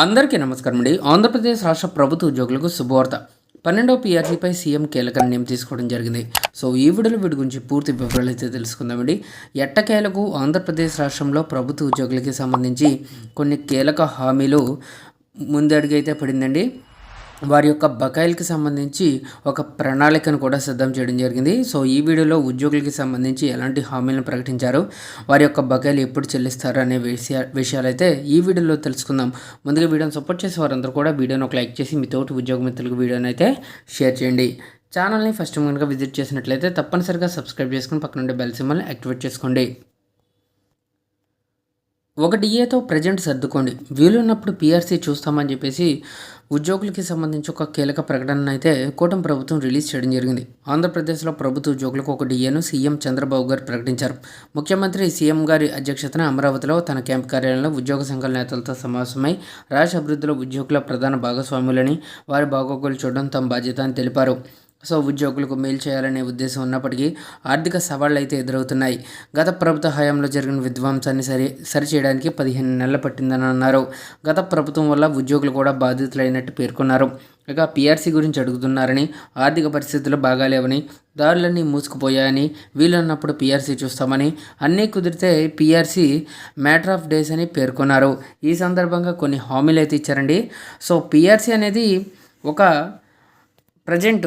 అందరికీ నమస్కారం అండి. ఆంధ్రప్రదేశ్ రాష్ట్ర ప్రభుత్వ ఉద్యోగులకు శుభవార్త. పన్నెండవ పీఆర్సీపై సీఎం కీలక నిర్ణయం తీసుకోవడం జరిగింది. సో ఈ వీడియోలో వీటి గురించి పూర్తి వివరాలు అయితే తెలుసుకుందామండి ఎట్టకేలకు ఆంధ్రప్రదేశ్ రాష్ట్రంలో ప్రభుత్వ ఉద్యోగులకి సంబంధించి కొన్ని కీలక హామీలు ముందడుగైతే పడిందండి. వారి యొక్క బకాయిలకి సంబంధించి ఒక ప్రణాళికను కూడా సిద్ధం చేయడం జరిగింది. సో ఈ వీడియోలో ఉద్యోగులకి సంబంధించి ఎలాంటి హామీలను ప్రకటించారు? వారి యొక్క బకాయిలు ఎప్పుడు చెల్లిస్తారు అనే విషయ విషయాలు అయితే ఈ వీడియోలో తెలుసుకుందాం. ముందుగా వీడియోని సపోర్ట్ చేసే వారందరూ కూడా వీడియోని ఒక లైక్ చేసి మీ తోటి ఉద్యోగ మిత్రులకు వీడియోని అయితే షేర్ చేయండి. ఛానల్ని ఫస్ట్ కనుక విజిట్ చేసినట్లయితే తప్పనిసరిగా సబ్స్క్రైబ్ చేసుకుని పక్కనుండే బెల్ సింబల్ని యాక్టివేట్ చేసుకోండి. ఒక ఏతో ప్రజెంట్ సర్దుకోండి. వీలున్నప్పుడు పీఆర్సీ చూస్తామని చెప్పేసి ఉద్యోగులకి సంబంధించి ఒక కీలక ప్రకటన అయితే కూటమి ప్రభుత్వం రిలీజ్ చేయడం జరిగింది. ఆంధ్రప్రదేశ్లో ప్రభుత్వ ఉద్యోగులకు ఒక డిఏను సీఎం చంద్రబాబు గారు ప్రకటించారు. ముఖ్యమంత్రి సీఎం గారి అధ్యక్షతన అమరావతిలో తన క్యాంప్ కార్యాలయంలో ఉద్యోగ సంఘాల నేతలతో సమావేశమై రాష్ట్ర అభివృద్ధిలో ఉద్యోగుల ప్రధాన భాగస్వాములని వారి బాగోగులు చూడడం తమ బాధ్యత అని తెలిపారు. సో ఉద్యోగులకు మేలు చేయాలనే ఉద్దేశం ఉన్నప్పటికీ ఆర్థిక సవాళ్ళు అయితే ఎదురవుతున్నాయి. గత ప్రభుత్వ హయాంలో జరిగిన విధ్వంసాన్ని సరి సరిచేయడానికి పదిహేను నెలలు పట్టిందని అన్నారు. గత ప్రభుత్వం వల్ల ఉద్యోగులు కూడా బాధితులైనట్టు పేర్కొన్నారు. ఇక పీఆర్సీ గురించి అడుగుతున్నారని ఆర్థిక పరిస్థితులు బాగాలేవని దారులన్నీ మూసుకుపోయాయని వీలున్నప్పుడు పీఆర్సీ చూస్తామని అన్నీ కుదిరితే పీఆర్సీ మ్యాటర్ ఆఫ్ డేస్ అని పేర్కొన్నారు. ఈ సందర్భంగా కొన్ని హామీలు అయితే ఇచ్చారండి. సో పీఆర్సీ అనేది ఒక ప్రజెంట్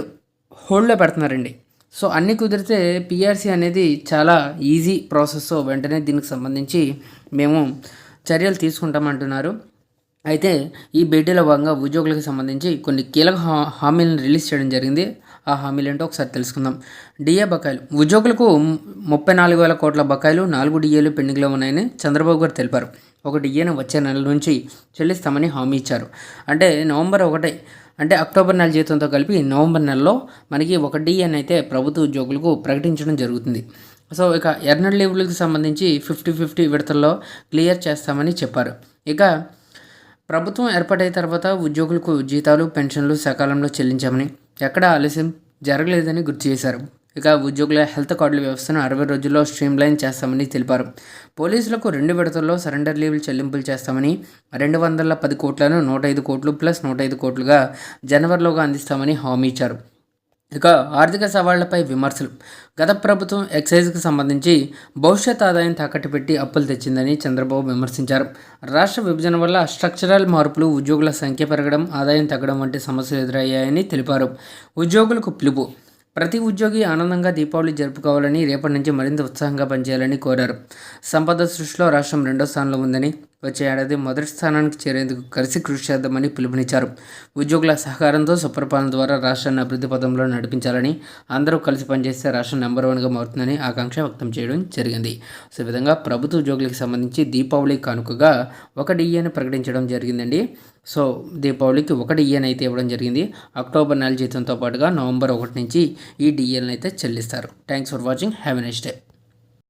హోల్డ్లో పెడుతున్నారండి. సో అన్నీ కుదిరితే పిఆర్సీ అనేది చాలా ఈజీ ప్రాసెస్. వెంటనే దీనికి సంబంధించి మేము చర్యలు తీసుకుంటామంటున్నారు. అయితే ఈ భేటీలో భాగంగా ఉద్యోగులకు సంబంధించి కొన్ని కీలక హా హామీలను రిలీజ్ చేయడం జరిగింది. ఆ హామీలు ఏంటో ఒకసారి తెలుసుకుందాం. డిఏ బకాయిలు. ఉద్యోగులకు ముప్పై నాలుగు వేల కోట్ల బకాయిలు నాలుగు డిఏలు పెండింగ్లో ఉన్నాయని చంద్రబాబు గారు తెలిపారు. ఒక డిఏను వచ్చే నెల నుంచి చెల్లిస్తామని హామీ ఇచ్చారు. అంటే నవంబర్ ఒకటే అంటే అక్టోబర్ నెల జీతంతో కలిపి నవంబర్ నెలలో మనకి ఒక డిఎన్ అయితే ప్రభుత్వ ఉద్యోగులకు ప్రకటించడం జరుగుతుంది. సో ఇక ఎర్నల్ లీవ్లకు సంబంధించి ఫిఫ్టీ ఫిఫ్టీ విడతల్లో క్లియర్ చేస్తామని చెప్పారు. ఇక ప్రభుత్వం ఏర్పాటైన తర్వాత ఉద్యోగులకు జీతాలు పెన్షన్లు సకాలంలో చెల్లించామని ఎక్కడ ఆలస్యం జరగలేదని గుర్తు చేశారు. ఇక ఉద్యోగుల హెల్త్ కార్డుల వ్యవస్థను అరవై రోజుల్లో స్ట్రీమ్లైన్ చేస్తామని తెలిపారు. పోలీసులకు రెండు విడతల్లో సరెండర్ లీవ్లు చెల్లింపులు చేస్తామని రెండు వందల పది కోట్లను నూట ఐదు కోట్లు ప్లస్ నూట ఐదు కోట్లుగా జనవరిలోగా అందిస్తామని హామీ ఇచ్చారు. ఇక ఆర్థిక సవాళ్ళపై విమర్శలు. గత ప్రభుత్వం ఎక్సైజ్కి సంబంధించి భవిష్యత్ ఆదాయం తాకట్టు పెట్టి అప్పులు తెచ్చిందని చంద్రబాబు విమర్శించారు. రాష్ట్ర విభజన వల్ల స్ట్రక్చరల్ మార్పులు ఉద్యోగుల సంఖ్య పెరగడం ఆదాయం తగ్గడం వంటి సమస్యలు ఎదురయ్యాయని తెలిపారు. ఉద్యోగులకు పిలుపు. ప్రతి ఉద్యోగి ఆనందంగా దీపావళి జరుపుకోవాలని రేపటి నుంచి మరింత ఉత్సాహంగా పనిచేయాలని కోరారు. సంపద సృష్టిలో రాష్ట్రం రెండో స్థానంలో ఉందని వచ్చే ఏడాది మొదటి స్థానానికి చేరేందుకు కలిసి కృషి చేద్దామని పిలుపునిచ్చారు. ఉద్యోగుల సహకారంతో సుప్రపాలన ద్వారా రాష్ట్రాన్ని అభివృద్ధి పదంలో నడిపించాలని అందరూ కలిసి పనిచేస్తే రాష్ట్రం నెంబర్ వన్గా మారుతుందని ఆకాంక్ష వ్యక్తం చేయడం జరిగింది. సో విధంగా ప్రభుత్వ ఉద్యోగులకు సంబంధించి దీపావళి కానుకగా ఒక డిఏని ప్రకటించడం జరిగిందండి. సో దీపావళికి ఒక ఈఎన్ అయితే ఇవ్వడం జరిగింది. అక్టోబర్ నెల జీతంతో పాటుగా నవంబర్ ఒకటి నుంచి ఈ డిఎల్ని అయితే చెల్లిస్తారు. Thanks for watching have a next day